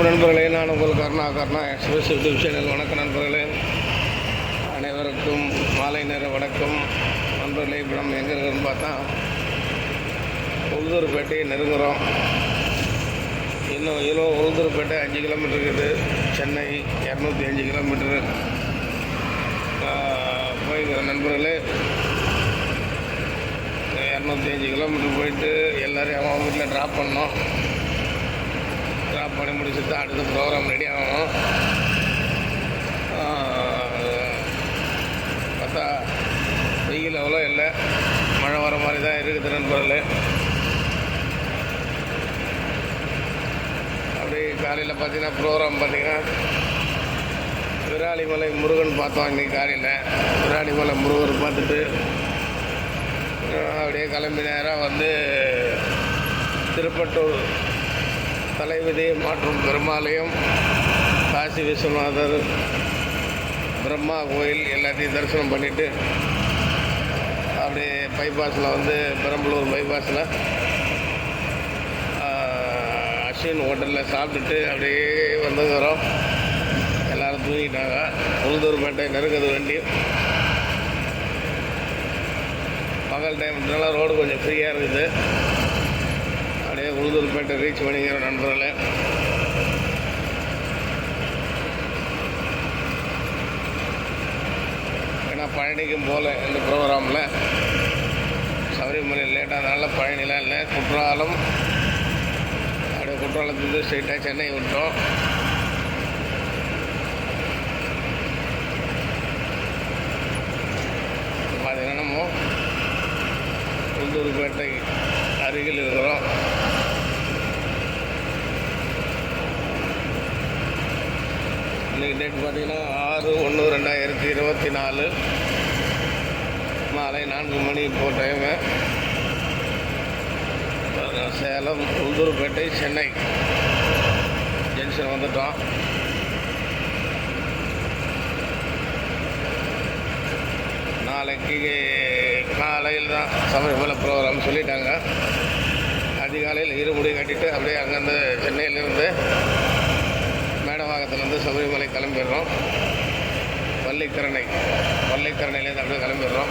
வணக்கம் நண்பர்களே. நான் உங்கள் Karuna Karuna express YouTube channel. வணக்கம் நண்பர்களே. அனைவருக்கும் மாலை நேர வணக்கம். நண்பர்களே இப்போ நம்ம எங்கே இருக்கிறோன்னு பார்த்தா உளுந்தூர்பேட்டையை நெருங்குறோம். இன்னும் இலோ உளுந்தூர்பேட்டை அஞ்சு கிலோமீட்டர் இருக்குது. சென்னை இரநூத்தி அஞ்சு கிலோமீட்டரு. போய்க்கிற நண்பர்களே இரநூத்தி அஞ்சு கிலோமீட்டர் போயிட்டு எல்லோரையும் அவன் வீட்டில் ட்ராப் பண்ணோம். ட்ராப் பண்ணி முடிச்சுட்டு அடுத்த ப்ரோக்ராம் ரெடி ஆகணும். பார்த்தா வெயில் அவ்வளோ இல்லை. மழை வர மாதிரி தான் இருக்குது நண்பர்களே. அப்படியே காலையில் பார்த்தீங்கன்னா ப்ரோக்ராம் பார்த்தீங்கன்னா விராலிமலை முருகன் பார்த்தோம் இன்றைக்கி காலையில். விராலிமலை முருகன் பார்த்துட்டு அப்படியே கிளம்பி நேராக வந்து திருப்பட்டூர் தலைவிதி மற்றும் பெருமாலயம் காசி விஸ்வநாதர் பிரம்மா கோயில் எல்லாத்தையும் தரிசனம் பண்ணிவிட்டு அப்படியே பைபாஸில் வந்து பெரம்பலூர் பைபாஸில் அஸ்வின் ஹோட்டலில் சாப்பிட்டுட்டு அப்படியே வந்துக்கிறோம் எல்லோரும் தூங்கிட்டாங்க. உளுந்தூர்பேட்டை நெருங்குது வண்டி. பகல் டைம்னால ரோடு கொஞ்சம் ஃப்ரீயாக இருக்குது. அப்படியே உளுந்தூர்பேட்டை ரீச் பண்ணிக்கிற நண்பர்களே. ஏன்னா பழனிக்கும் போகல இந்த ப்ரோக்ராமில் சபரிமலை லேட்டானால பழனிலாம் இல்லை. குற்றாலம் அப்படியே குற்றாலத்துலேருந்து ஸ்ட்ரெயிட்டாக சென்னை விட்டோம். பார்த்தீங்கன்னா நம்ம உளுந்தூர்பேட்டை அருகில் இருக்கிறோம். இன்றைக்கி டேட் பார்த்தீங்கன்னா ஆறு ஒன்று ரெண்டாயிரத்தி இருபத்தி நாலு. மாலை நான்கு மணி இப்போ டைமு சேலம் உந்தூர்பேட்டை சென்னை. ஜங்ஷன் வந்துட்டோம். நாளைக்கு காலையில் தான் சமயபல ப்ரோக்ராம் சொல்லிட்டாங்க. அதிகாலையில் இருமுடி கட்டிட்டு அப்படியே அங்கேருந்து சென்னையிலேருந்து மேடவாக்கத்துலேருந்து சபரிமலை கிளம்பிடுறோம். பள்ளிக்கரணை பள்ளிக்கரணையிலேருந்து அப்படியே கிளம்பிடுறோம்.